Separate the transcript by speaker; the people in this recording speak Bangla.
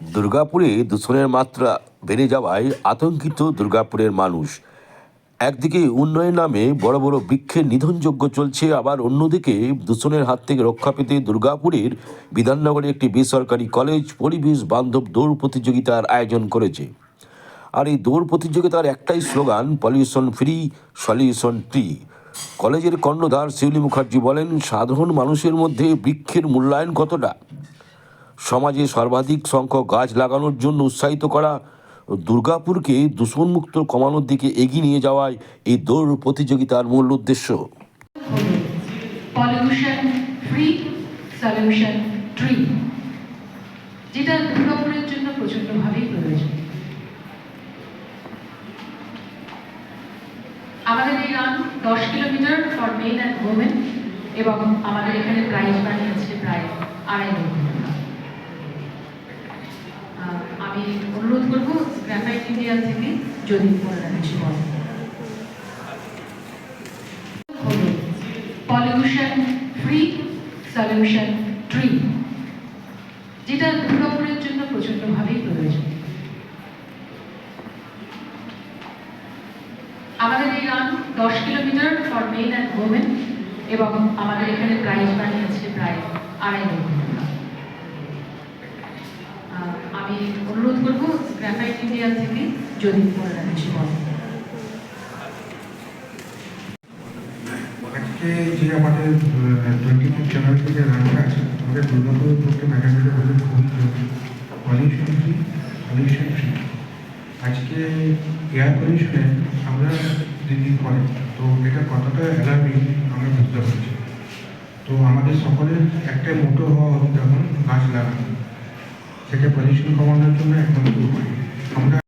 Speaker 1: দুর্গাপুরে দূষণের মাত্রা বেড়ে যাওয়ায় আতঙ্কিত দুর্গাপুরের মানুষ। একদিকে উন্নয়ন নামে বড় বড় বৃক্ষের নিধনযোগ্য চলছে, আবার অন্যদিকে দূষণের হাত থেকে রক্ষা পেতে দুর্গাপুরের বিধাননগরে একটি বেসরকারি কলেজ পরিবেশ বান্ধব দৌড় প্রতিযোগিতার আয়োজন করেছে। আর এই দৌড় প্রতিযোগিতার একটাই slogan, pollution free, solution tree কলেজের কর্ণধার শিউলি মুখার্জি বলেন, সাধারণ মানুষের মধ্যে বৃক্ষের মূল্যায়ন কতটা? সমাজে সর্বাধিক সংখ্যক গাছ লাগানোর জন্য উৎসাহিত করা দুর্গাপুরকে দূষণমুক্ত কমানোর দিকে এগিয়ে নিয়ে যাওয়ায় এই দৌড় প্রতিযোগিতার মূল উদ্দেশ্য।
Speaker 2: যেটা দুর্গাপুরের জন্য প্রয়োজন। আমাদের এই রান দশ kilometre for men and women এবং আমাদের এখানে প্রাইজ বানিয়েছে প্রায় আড়াই আমি অনুরোধ করব গ্রাফাইট ইন্ডিয়া থেকে যদি পলিউশন ফ্রি সলিউশন ট্রি যেটা দুর্গাপুরের জন্য প্রচণ্ডভাবেই প্রয়োজন। আমাদের এই রান দশ kilometre for men and women এবং আমাদের এখানে প্রাইজ বানিয়েছে প্রায় আড়াই লক্ষ টাকা আহ, আমি অনুরোধ করব গ্রাফাইট ইন্ডিয়া থেকে যদি
Speaker 3: আজকে যে আমাদের টোয়েন্টি ফিফ জানুয়ারি যে রানটা আছে আমাদের দুর্গাপুর পক্ষে বলে খুবই জরুরি পলিউশন ফ্রি পলিউশন ফ্রি আজকে এয়ার পলিউশনে আমরা দিন পরে তো এটা কতটা অ্যালার্মিং আমরা বুঝতে পারছি। তো আমাদের সকলের একটাই মোটো হওয়া এখন গাছ লাগানো। সেটা পলিউশন কমানোর জন্য একদম খুব আমরা